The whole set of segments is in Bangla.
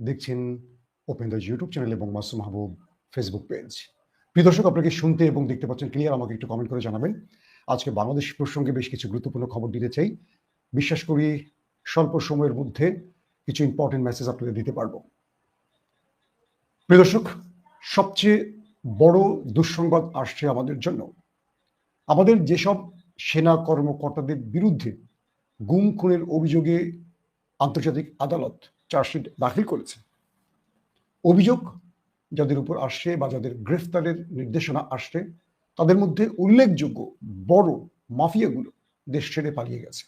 দেখছেন ওপেন দ্য ইউটিউব চ্যানেল এবং মাসুম মাহবুব ফেসবুক পেজ প্রিয় দর্শক, আপনাকে শুনতে এবং দেখতে পাচ্ছেন ক্লিয়ার আমাকে একটু কমেন্ট করে জানাবেন। আজকে বাংলাদেশ প্রসঙ্গে বেশ কিছু গুরুত্বপূর্ণ খবর দিতে চাই। বিশ্বাস করি, স্বল্প সময়ের মধ্যে কিছু ইম্পর্টেন্ট মেসেজ আপনাদের দিতে পারব। প্রিয় দর্শক, সবচেয়ে বড় দুঃসংবাদ আসছে আমাদের জন্য। আমাদের যেসব সেনা কর্মকর্তাদের বিরুদ্ধে গুম খুনের অভিযোগে আন্তর্জাতিক আদালত চার্জশিট দাখিল করেছে। অভিযোগ যাদের উপর আসছে বা যাদের গ্রেফতারের নির্দেশনা আসছে, তাদের মধ্যে উল্লেখযোগ্য বড় মাফিয়াগুলো দেশ ছেড়ে পালিয়ে গেছে।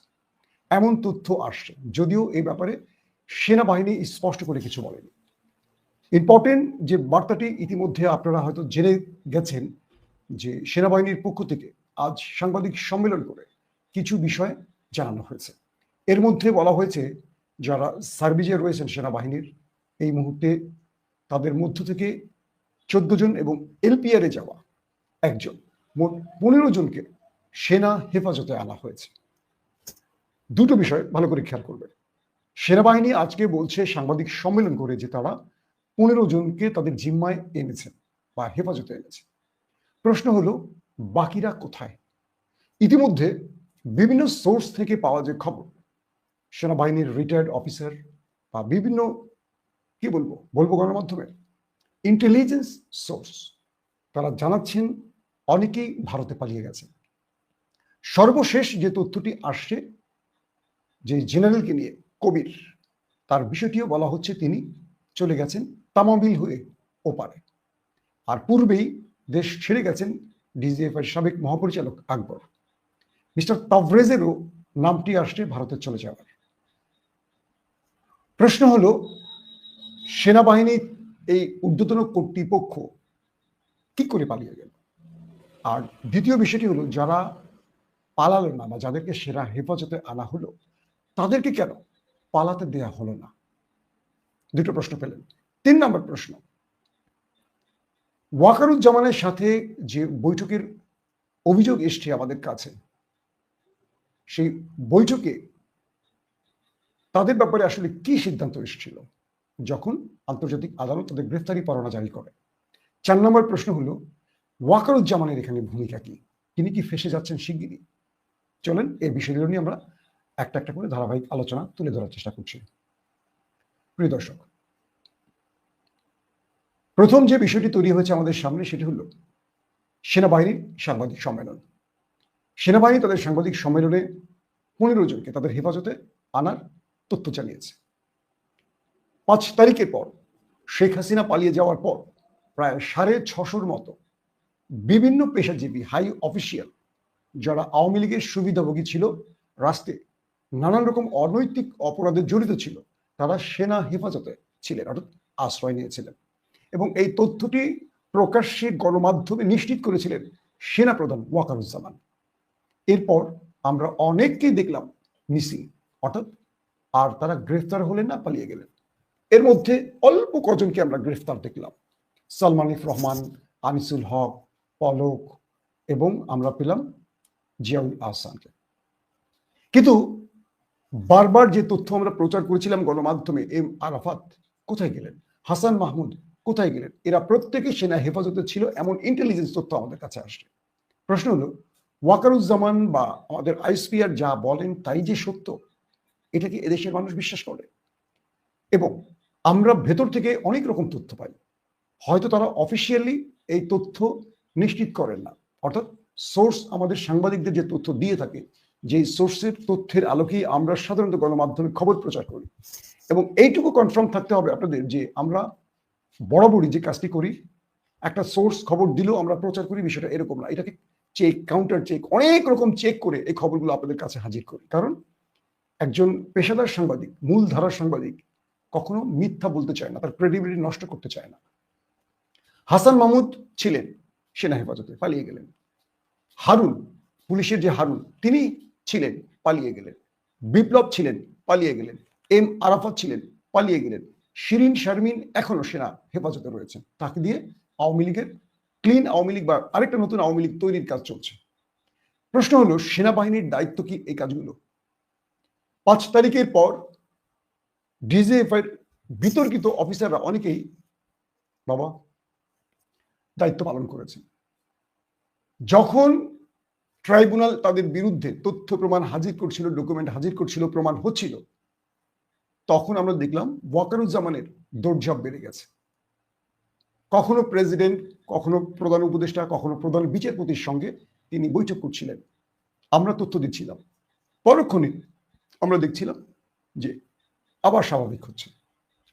এমন তথ্য আসছে, যদিও এই ব্যাপারে সেনাবাহিনী স্পষ্ট করে কিছু বলেনি। ইম্পর্টেন্ট যে বার্তাটি ইতিমধ্যে আপনারা হয়তো জেনে গেছেন যে সেনাবাহিনীর পক্ষ থেকে আজ সাংবাদিক সম্মেলন করে কিছু বিষয় জানানো হয়েছে। এর মধ্যে বলা হয়েছে যারা সার্ভিসে রয়েছেন সেনাবাহিনীর, এই মুহূর্তে তাদের মধ্য থেকে চোদ্দ জন এবং এলপিআরে যাওয়া একজন। মোট পনেরো জনকে সেনা হেফাজতে আনা হয়েছে। দুটো বিষয় ভালো করে খেয়াল করবে। সেনাবাহিনী আজকে বলছে সাংবাদিক সম্মেলন করে যে তারা পনেরো জনকে তাদের জিম্মায় এনেছেন বা হেফাজতে এনেছে। প্রশ্ন হলো, বাকিরা কোথায়? ইতিমধ্যে বিভিন্ন সোর্স থেকে পাওয়া যে খবর সেনাবাহিনীর রিটায়ার্ড অফিসার বা বিভিন্ন, কি বলব বলব গণমাধ্যমে ইন্টেলিজেন্স সোর্স তারা জানাচ্ছেন অনেকেই ভারতে পালিয়ে গেছে। সর্বশেষ যে তথ্যটি আসছে, যে জেনারেলকে নিয়ে কবির, তার বিষয়টিও বলা হচ্ছে তিনি চলে গেছেন তামাবিল হয়ে ওপারে। আর পূর্বেই দেশ ছেড়ে গেছেন ডিজিএফ এর সাবেক মহাপরিচালক আকবর। মিস্টার তাভরেজেরও নামটি আসছে ভারতে চলে যাওয়ার। প্রশ্ন হলো সেনাবাহিনীর এই ঊর্ধ্বতন কর্তৃপক্ষ কি করে পালিয়ে গেল? আর দ্বিতীয় বিষয়টি হলো, যারা পালালো না বা যাদেরকে সেরা হেফাজতে আনা হলো, তাদেরকে কেন পালাতে দেয়া হলো না? দুটো প্রশ্ন পেলেন। তিন নম্বর প্রশ্ন, ওয়াকারুজ্জামানের সাথে যে বৈঠকের অভিযোগ এসছে আমাদের কাছে, সেই বৈঠকে তাদের ব্যাপারে আসলে কি সিদ্ধান্ত এসেছিল? যখন আন্তর্জাতিক আদালত তাদের গ্রেফতারি পরোয়ানা জারি করে। চার নম্বর প্রশ্ন হলো, ওয়াকারুজ্জামানের এখানে ভূমিকা কি? তিনি কি ফেসে যাচ্ছেন শিগগিরই? চলেন এই বিষয়গুলো নিয়ে আমরা একটা একটা করে ধারাবাহিক আলোচনা তুলে ধরার চেষ্টা করছি। প্রিয় দর্শক, প্রথম যে বিষয়টি তৈরি হয়েছে আমাদের সামনে সেটি হলো সেনাবাহিনীর সাংবাদিক সম্মেলন। সেনাবাহিনী তাদের সাংবাদিক সম্মেলনে পনেরো জনকে তাদের হেফাজতে আনার তথ্য জানিয়েছে। পাঁচ তারিখের পর, শেখ হাসিনা পালিয়ে যাওয়ার পর প্রায় সাড়ে ছশোর মতো বিভিন্ন পেশাজীবী হাই অফিসিয়াল যারা আওয়ামী লীগের সুবিধাভোগী ছিল রাস্তায় নানান রকম অনৈতিক অপরাধে জড়িত ছিল, তারা সেনা হেফাজতে ছিলেন, অর্থাৎ আশ্রয় নিয়েছিলেন। এবং এই তথ্যটি প্রকাশ্যে গণমাধ্যমে নিশ্চিত করেছিলেন সেনা প্রধান ওয়াকারুজ্জামান। এরপর আমরা অনেককেই দেখলাম মিসিং অর্থাৎ আর তারা গ্রেফতার হলেন না পালিয়ে গেলেন। এর মধ্যে অল্প কজনকে আমরা গ্রেফতার দেখলাম। সালমানিফ রহমান, আনিসুল হক, পলক এবং আমরা পেলাম জিয়াউল আহসানকে। কিন্তু বারবার যে তথ্য আমরা প্রচার করেছিলাম গণমাধ্যমে, এম আরাফাত কোথায় গেলেন? হাসান মাহমুদ কোথায় গেলেন? এরা প্রত্যেকে সেনা হেফাজতে ছিল, এমন ইন্টেলিজেন্স তথ্য আমাদের কাছে আসছে। প্রশ্ন হলো, ওয়াকারুজ্জামান বা আমাদের আইসপিআর যা বলেন তাই যে সত্য? এটা কি এদেশের মানুষ বিশ্বাস করে? এবং আমরা ভেতর থেকে অনেক রকম তথ্য পাই। হয়তো তারা অফিসিয়ালি এই তথ্য নিশ্চিত করেন না। অর্থাৎ সোর্স আমাদের সাংবাদিকদের যে তথ্য দিয়ে থাকে যে সোর্সের তথ্যের আলোকেই আমরা সাধারণত গণমাধ্যমে খবর প্রচার করি। এবং এইটুকু কনফার্ম থাকতে হবে আপনাদের যে আমরা বরাবরই যে কাজটি করি, একটা সোর্স খবর দিলেও আমরা প্রচার করি, বিষয়টা এরকম না। এটাকে চেক কাউন্টার চেক অনেক রকম চেক করে এই খবরগুলো আপনাদের কাছে হাজির করি। কারণ একজন পেশাদার সাংবাদিক মূল ধারার সাংবাদিক, কখনো মিথ্যা বলতে চায় না, তার ক্রেডিবিলিটি নষ্ট করতে চায় না। হাসান মাহমুদ ছিলেন সেনা হেফাজতে, পালিয়ে গেলেন। হারুন, পুলিশের যে হারুন, তিনি ছিলেন, পালিয়ে গেলেন। বিপ্লব ছিলেন, পালিয়ে গেলেন। এম আরাফাত ছিলেন, পালিয়ে গেলেন। শিরিন শারমিন এখনও সেনা হেফাজতে রয়েছেন। তাকে দিয়ে আওয়ামী লীগের ক্লিন আওয়ামী লীগ বা আরেকটা নতুন আওয়ামী লীগ তৈরির কাজ চলছে। প্রশ্ন হলো, সেনাবাহিনীর দায়িত্ব কি এই কাজগুলো? পাঁচ তারিখের পর ডিজিএফ এর বিতর্কিত অফিসাররা অনেকেই বাবা দায়িত্ব পালন করেছেন। যখন ট্রাইব্যুনাল তাদের বিরুদ্ধে তথ্য প্রমাণ হাজির করছিল, ডকুমেন্ট হাজির করছিল, প্রমাণ হচ্ছিল, তখন আমরা দেখলাম ওয়াকারুজ্জামানের দৌড়ঝাঁপ বেড়ে গেছে। কখনো প্রেসিডেন্ট, কখনো প্রধান উপদেষ্টা, কখনো প্রধান বিচারপতির সঙ্গে তিনি বৈঠক করছিলেন। আমরা তথ্য দিচ্ছিলাম। পরক্ষণে আমরা দেখছিলাম যে আবার স্বাভাবিক হচ্ছে।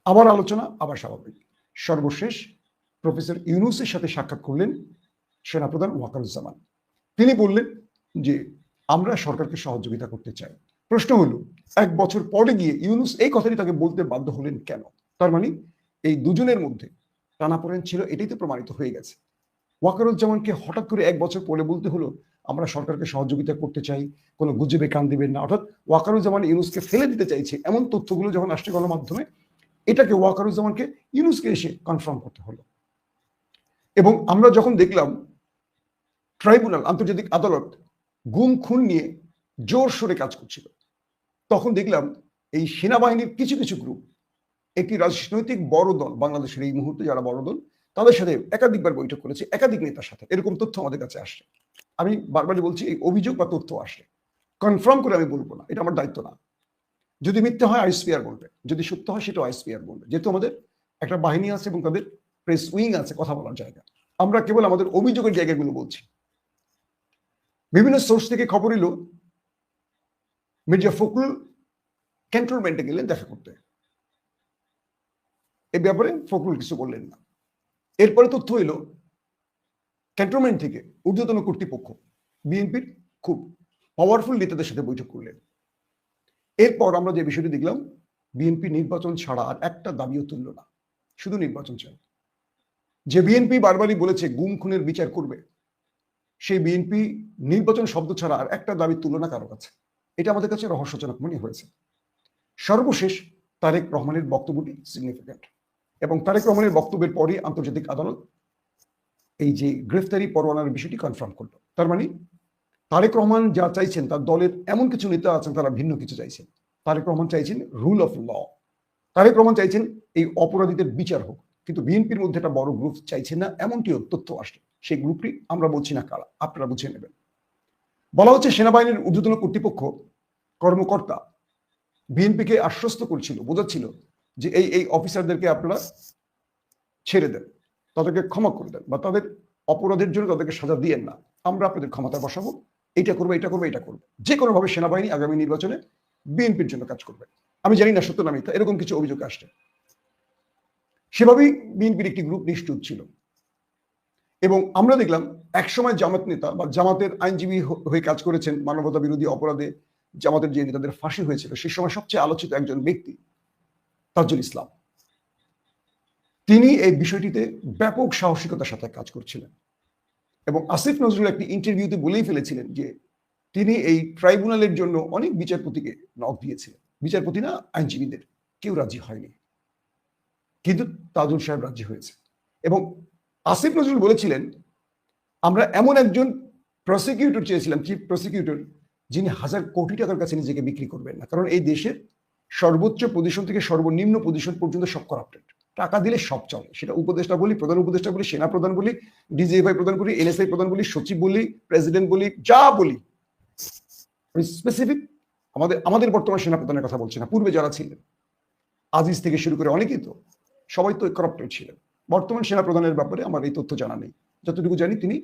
আবার আলোচনা, আবার স্বাভাবিক। সর্বশেষ প্রফেসর ইউনুসের সাথে সাক্ষাৎ করলেন সেনাপ্রধান ওয়াকারুজ্জামান। তিনি বললেন যে, আমরা সরকারকে সহযোগিতা করতে চাই। প্রশ্ন হলো, এক বছর পরে গিয়ে ইউনুস এই কথাটি তাকে বলতে বাধ্য হলেন কেন? তার মানে এই দুজনের মধ্যে টানাপোড়েন ছিল, এটাই তো প্রমাণিত হয়ে গেছে। ওয়াকারুজ্জামানকে হঠাৎ করে এক বছর পরে বলতে হলো আমরা সরকারকে সহযোগিতা করতে চাই, কোনো গুজবে কান দিবেন না। অর্থাৎ ওয়াকারুজ্জামান ইউনুসকে ফেলে দিতে চাইছে এমন তথ্যগুলো যখন আসছে গণমাধ্যমে, এটাকে ওয়াকারুজ্জামানকে ইউনুসকে এসে কনফার্ম করতে হলো। এবং আমরা যখন দেখলাম ট্রাইব্যুনাল আন্তর্জাতিক আদালত গুম, খুন নিয়ে জোর সোরে কাজ করছিল, তখন দেখলাম এই সেনাবাহিনীর কিছু কিছু গ্রুপ একটি রাজনৈতিক বড় দল, বাংলাদেশের এই মুহূর্তে যারা বড় দল, তাদের সাথে একাধিকবার বৈঠক করেছে, একাধিক নেতার সাথে। এরকম তথ্য আমাদের কাছে আসছে। আমি বারবারই বলছি, এই অভিযোগ বা তথ্য আসে কনফার্ম করে আমি বলব না, এটা আমার দায়িত্ব না। যদি মিথ্যে হয় আইসপিআর বলবে। যদি সত্য হয়, সেটাও আইসপিআর বলবে। যেহেতু আমাদের একটা বাহিনী আছে এবং তাদের প্রেস উইং আছে, কথা বলার জায়গা। আমরা কেবল আমাদের অভিযোগের জায়গাগুলো বলছি। বিভিন্ন সোর্স থেকে খবর এলো মির্জা ফখরুল ক্যান্টনমেন্টে গেলেন দেখা করতে। এ ব্যাপারে ফখরুল কিছু বললেন না। এরপরে তথ্য এলো ক্যান্টনমেন্ট থেকে ঊর্ধ্বতন কর্তৃপক্ষ, বিএনপির খুব পাওয়ারফুল নেতাদের সাথে বৈঠক করলেন। এরপর আমরা যে বিষয়টি দেখলাম, বিএনপি নির্বাচন ছাড়া আর একটা দাবিও তুলল না। শুধু নির্বাচন চাই যে বিএনপি বারবারই বলেছে গুম খুনের বিচার করবে, সেই বিএনপি নির্বাচন শব্দ ছাড়া আর একটা দাবি তুলল না কারও কাছে। এটা আমাদের কাছে রহস্যজনক মনে হয়েছে। সর্বশেষ তারেক রহমানের বক্তব্যটি সিগনিফিক্যান্ট এবং তারেক রহমানের বক্তব্যের পরই আন্তর্জাতিক আদালত এই যে গ্রেফতারি পরোয়ানার বিষয়টি কনফার্ম করল। তার মানে তারেক রহমান যা চাইছেন, তার দলের এমন কিছু নেতা আছেন, তারা ভিন্ন কিছু চাইছেন। তারেক রহমান চাইছেন rule of law Tarique Rahman চাইছেন এই অপরাধীদের বিচার হোক। কিন্তু বিএনপির মধ্যে একটা বড় গ্রুপ চাইছে না, এমনটিও তথ্য আসে সেই গ্রুপটি আমরা বলছি না কারা, আপনারা বুঝে নেবেন। বলা হচ্ছে সেনাবাহিনীর ঊর্ধ্বতন কর্তৃপক্ষ কর্মকর্তা বিএনপিকে আশ্বস্ত করছিল, বোঝাচ্ছিল যে এই এই অফিসারদেরকে আপনারা ছেড়ে দেন। তাদেরকে ক্ষমা করে দেন বা তাদের অপরাধের জন্য তাদেরকে সাজা দিয়েন না। আমরা আপনাদের ক্ষমতায় বসাবো। এটা করব এটা করব এটা করব। যে কোনোভাবে সেনাবাহিনী আগামী নির্বাচনে বিএনপির জন্য কাজ করবে। আমি জানি না সত্য না এরকম কিছু অভিযোগ আসছে। সেভাবেই বিএনপির একটি গ্রুপ নিশ্চুপ ছিল। এবং আমরা দেখলাম একসময় জামাত নেতা বা জামাতের আইনজীবী হয়ে কাজ করেছেন মানবতা বিরোধী অপরাধে জামাতের যে নেতাদের ফাঁসি হয়েছিল সেই সময় সবচেয়ে আলোচিত একজন ব্যক্তি তাজুল ইসলাম। তিনি এই বিষয়টিতে ব্যাপক সাহসিকতার সাথে কাজ করছিলেন। এবং আসিফ নজরুল একটি ইন্টারভিউতে বলেই ফেলেছিলেন যে, তিনি এই ট্রাইব্যুনালের জন্য অনেক বিচারপতিকে নক দিয়েছিলেন। বিচারপতি না, আইনজীবীদের। কেউ রাজি হয়নি। কিন্তু তাজুল সাহেব রাজি হয়েছে এবং আসিফ নজরুল বলেছিলেন, আমরা এমন একজন প্রসিকিউটর চেয়েছিলাম চিফ প্রসিকিউটর যিনি হাজার কোটি টাকার কাছে নিজেকে বিক্রি করবেন না। কারণ এই দেশের সর্বোচ্চ পজিশন থেকে সর্বনিম্ন পজিশন পর্যন্ত সব করাপ্টেড টাকা দিলে সব চলে। সেটা উপদেষ্টা বলি, প্রধান উপদেষ্টা বলি, সেনা প্রধান বলি, ডিজিএফআই প্রধান বলি, এনএসআই প্রধান বলি, সচিব বলি, প্রেসিডেন্ট বলি, যা বলি। আমি স্পেসিফিক আমাদের আমাদের বর্তমান সেনা প্রধানের কথা বলছি না। পূর্বে যারা ছিলেন, আজিজ থেকে শুরু করে অনেকেই তো, সবাই তো করাপ্টেড ছিলেন। বর্তমান সেনা প্রধানের ব্যাপারে আমার এই তথ্য জানা নেই। যতটুকু জানি তিনি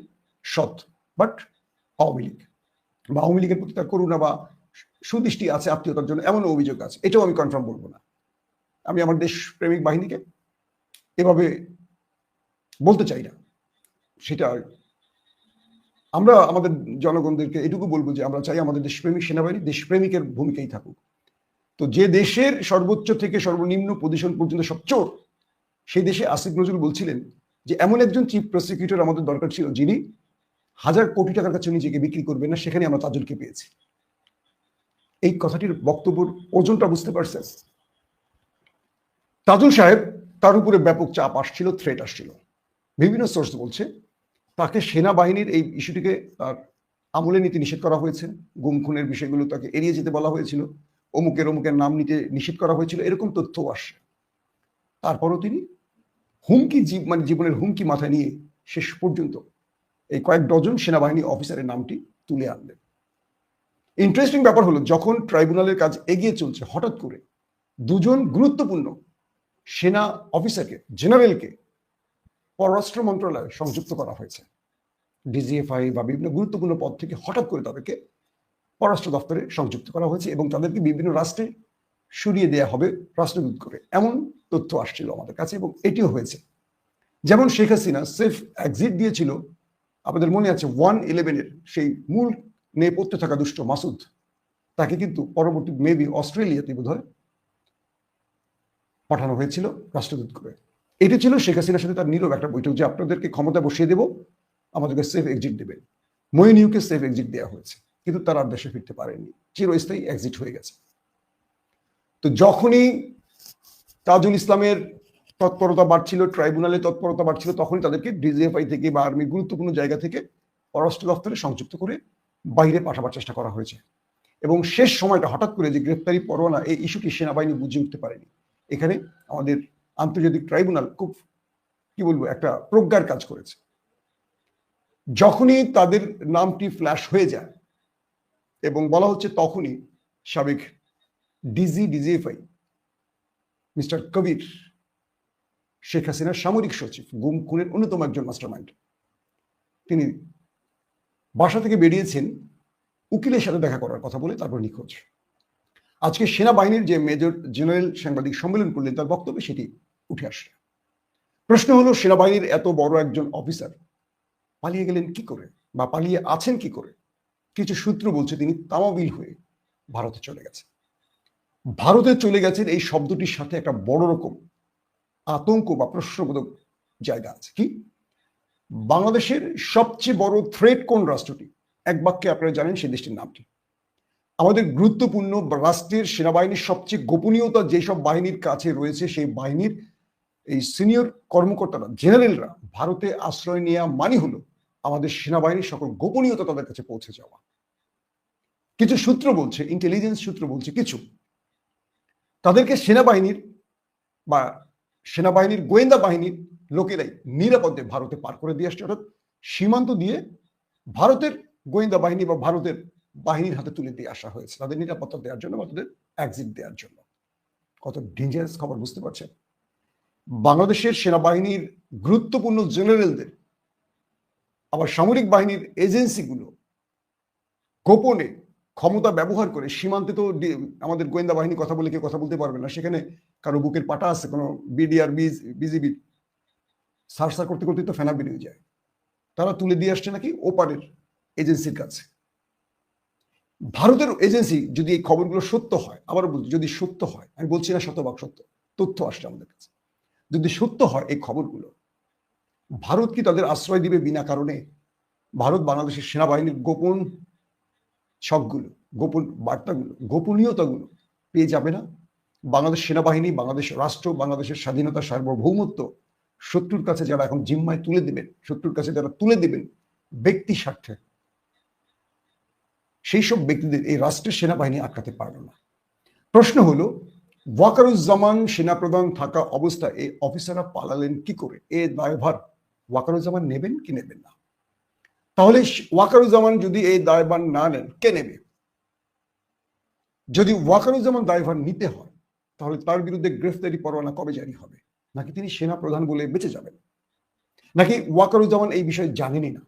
সৎ বাট আওয়ামী লীগ। বা আওয়ামী লীগের প্রতি তার করুণা বা সুদৃষ্টি আছে, আত্মীয়তার জন্য এমন অভিযোগ আছে। এটাও আমি কনফার্ম বলব না। আমি আমার দেশ প্রেমিক বাহিনীকে এভাবে বলতে চাই না। সেটা আমরা আমাদের জনগণদেরকে এটুকু বলব যে, আমরা চাই আমাদের দেশপ্রেমিক সেনাবাহিনী দেশপ্রেমিকের ভূমিকাই থাকুক। তো যে দেশের সর্বোচ্চ থেকে সর্বনিম্ন পজিশন পর্যন্ত সব চোর, সেই দেশে আসিফ নজরুল বলছিলেন যে, এমন একজন চিফ প্রসিকিউটর আমাদের দরকার ছিল যিনি হাজার কোটি টাকার কাছে নিজেকে বিক্রি করবেন না, সেখানে আমরা তাজুলকে পেয়েছি। এই কথাটির বক্তব্যের ওজনটা বুঝতে পারছেন? তাজুল সাহেব তার উপরে ব্যাপক চাপ আসছিল থ্রেট আসছিল। বিভিন্ন সোর্স বলছে, তাকে সেনাবাহিনীর এই ইস্যুটিকে তার আমলে নিতে নিষেধ করা হয়েছে। গুম, খুনের বিষয়গুলো তাকে এড়িয়ে যেতে বলা হয়েছিল। অমুকের অমুকের নাম নিতে নিষেধ করা হয়েছিল, এরকম তথ্যও আসে তারপরও তিনি হুমকি জীব মানে জীবনের হুমকি মাথায় নিয়ে শেষ পর্যন্ত এই কয়েক ডজন সেনাবাহিনী অফিসারের নামটি তুলে আনলেন। ইন্টারেস্টিং ব্যাপার হলো, যখন ট্রাইব্যুনালের কাজ এগিয়ে চলছে, হঠাৎ করে দুজন গুরুত্বপূর্ণ সেনা অফিসারকে, জেনারেলকে পররাষ্ট্র মন্ত্রণালয়ে সংযুক্ত করা হয়েছে। ডিজিএফআই বা বিভিন্ন গুরুত্বপূর্ণ পদ থেকে হঠাৎ করে তাদেরকে পররাষ্ট্র দপ্তরে সংযুক্ত করা হয়েছে এবং তাদেরকে বিভিন্ন রাষ্ট্রে সরিয়ে দেওয়া হবে রাষ্ট্রদূত করে। এমন তথ্য আসছিল আমাদের কাছে এবং এটিও হয়েছে। যেমন শেখ হাসিনা সেফ এক্সিট দিয়েছিল। আমাদের মনে আছে ওয়ান ইলেভেনের সেই মূল নেপথ্যে থাকা দুষ্ট মাসুদ, তাকে কিন্তু পরবর্তী মেবি অস্ট্রেলিয়াতে বোধ হয় পাঠানো হয়েছিল রাষ্ট্রদূত করে। এটি ছিল শেখ হাসিনার সাথে তার নীরব একটা বৈঠক যে আপনাদেরকে ক্ষমতা বসিয়ে দেব, আমাদেরকে সেফ এক্সিট দেবেন মইনিউকে সেফ এক্সিট দেওয়া হয়েছে, কিন্তু তারা আর দেশে ফিরতে পারেনি চিরস্থায়ী এক্সিট হয়ে গেছে। তো যখনই তাজুল ইসলামের তৎপরতা বাড়ছিল ট্রাইব্যুনালের তৎপরতা বাড়ছিল, তখনই তাদেরকে ডিজিএফআই থেকে বা আর্মির গুরুত্বপূর্ণ জায়গা থেকে পররাষ্ট্র দপ্তরে সংযুক্ত করে বাইরে পাঠাবার চেষ্টা করা হয়েছে। এবং শেষ সময়টা হঠাৎ করে যে গ্রেপ্তারি পরোয়ানা, এই ইস্যুটি সেনাবাহিনী বুঝে উঠতে পারেনি। এখানে আমাদের আন্তর্জাতিক ট্রাইব্যুনাল খুব, কি বলব, একটা প্রজ্ঞার কাজ করেছে। যখনই তাদের নামটি ফ্ল্যাশ হয়ে যায় এবং বলা হচ্ছে তখনই সাবেক DG DGFI mister Kabir Sheikh হাসিনার সামরিক সচিব, গুম খুনের অন্যতম একজন মাস্টারমাইন্ড তিনি বাসা থেকে বেরিয়েছেন উকিলের সাথে দেখা করার কথা বলে তারপর নিখোঁজ। আজকে সেনাবাহিনীর যে মেজর জেনারেল সাংবাদিক সম্মেলন করলেন, তার বক্তব্যে সেটি উঠে আসছে। প্রশ্ন হলো, সেনাবাহিনীর এত বড় একজন অফিসার পালিয়ে গেলেন কি করে? বা পালিয়ে আছেন কি করে? কিছু সূত্র বলছে তিনি তামাবিল হয়ে ভারতে চলে গেছেন। ভারতে চলে গেছেন এই শব্দটির সাথে একটা বড় রকম আতঙ্ক বা প্রশ্নবোধক জায়গা আছে। কি? বাংলাদেশের সবচেয়ে বড় থ্রেট কোন রাষ্ট্রটি? এক বাক্যে আপনারা জানেন সেই দেশটির নামটি। আমাদের গুরুত্বপূর্ণ রাষ্ট্রের সেনাবাহিনীর সবচেয়ে গোপনীয়তা যেসব বাহিনীর কাছে রয়েছে, সেই বাহিনীর এই সিনিয়র কর্মকর্তারা, জেনারেলরা ভারতে আশ্রয় নেওয়া মানে হলো আমাদের সেনাবাহিনীর সকল গোপনীয়তা তাদের কাছে পৌঁছে যাওয়া। কিছু সূত্র বলছে ইন্টেলিজেন্স সূত্র বলছে কিছু। তাদেরকে সেনাবাহিনীর বা সেনাবাহিনীর গোয়েন্দা বাহিনীর লোকেরাই নিরাপদে ভারতে পার করে দিয়ে আসছে। অর্থাৎ সীমান্ত দিয়ে ভারতের গোয়েন্দা বাহিনী বা ভারতের বাহিনীর হাতে তুলে দিয়ে আসা হয়েছে। তাদের নিরাপত্তা দেওয়ার জন্য তাদের এক্সিট দেওয়ার জন্য। কত ডেঞ্জারাস খবর, বুঝতে পারছেন? বাংলাদেশের সেনাবাহিনীর গুরুত্বপূর্ণ জেনারেলদের, আবার সামরিক বাহিনীর এজেন্সিগুলো গোপনে ক্ষমতা ব্যবহার করে সীমান্তে তো আমাদের গোয়েন্দা বাহিনী কথা বলে কেউ কথা বলতে পারবে না। সেখানে কারও বুকের পাটা আছে, কোনো বিডিআর বিজিবি সারসা করতে করতে তো ফেনা বেরিয়ে যায়। তারা তুলে দিয়ে আসছে নাকি ওপারের এজেন্সির কাছে। ভারতের এজেন্সি যদি এই খবরগুলো সত্য হয় আবার বলছি, যদি সত্য হয়, আমি বলছি না শতভাগ সত্য। তথ্য আসছে আমাদের কাছে। যদি সত্য হয় এই খবরগুলো, ভারত কি তাদের আশ্রয় দিবে বিনা কারণে? ভারত বাংলাদেশের সেনাবাহিনীর গোপন ছকগুলো গোপন বার্তাগুলো, গোপনীয়তাগুলো পেয়ে যাবে না? বাংলাদেশ সেনাবাহিনী, বাংলাদেশ রাষ্ট্র, বাংলাদেশের স্বাধীনতা, সার্বভৌমত্ব, শত্রুর কাছে যারা এখন জিম্মায় তুলে দেবেন, শত্রুর কাছে যারা তুলে দেবেন, ব্যক্তি স্বার্থে সেই সব ব্যক্তিদের এই রাষ্ট্রের সেনাবাহিনী আটকাতে পারল না। প্রশ্ন হলো, ওয়াকারুজ্জামান সেনাপ্রধান থাকা অবস্থায় এই অফিসাররা পালালেন কি করে? এ দায়ভার ওয়াকারুজ্জামান নেবেন কি নেবেন না? তাহলে ওয়াকারুজ্জামান যদি এই দায়ভার না নেন, কে নেবে? যদি ওয়াকারুজ্জামান দায়ভার নিতে হয়, তাহলে তার বিরুদ্ধে গ্রেফতারি পরোয়ানা কবে জারি হবে? নাকি তিনি সেনা প্রধান বলে বেঁচে যাবেন? নাকি ওয়াকারুজ্জামান এই বিষয়ে জানেনই না?